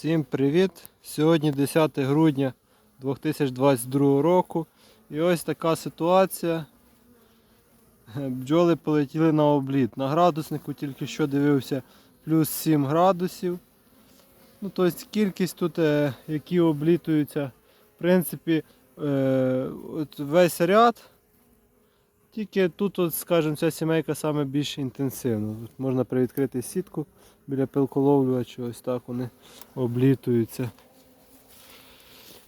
Всім привіт! Сьогодні 10 грудня 2022 року. І ось така ситуація. Бджоли полетіли на обліт. На градуснику тільки що дивився плюс 7 градусів. Ну, тобто кількість тут, е, які облітуються, в принципі, е, весь ряд. Тільки тут, от, скажімо, ця сімейка саме більш інтенсивна. Тут можна привідкрити сітку біля пилколовлювача, ось так вони облітуються.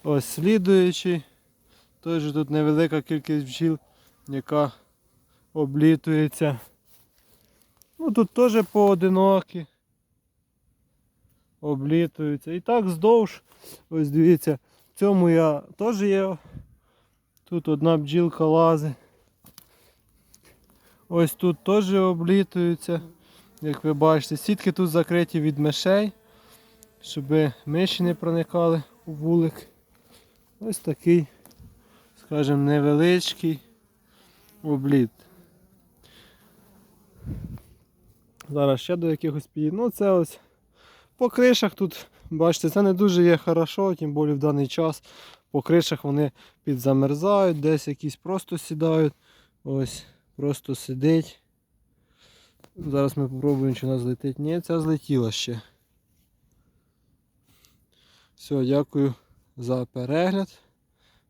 Ось слідуючий. Теж тут невелика кількість бджіл, яка облітується. Ну тут теж поодинокі. Облітуються. І так здовж, ось дивіться, в цьому я теж є. Тут одна бджілка лазить. Ось тут теж облітуються. Як ви бачите, сітки тут закриті від мишей, щоб миші не проникали у вулик. Ось такий, скажімо, невеличкий обліт. Зараз ще до якихось підійду. Ну це ось по кришах тут, бачите, це не дуже є хорошо, тим більше в даний час. По кришах вони підзамерзають, десь якісь просто сідають. Ось, просто сидить. Зараз ми спробуємо, чи вона злетить. Ні, ця злетіла ще. Все, дякую за перегляд.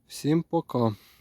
Всім пока.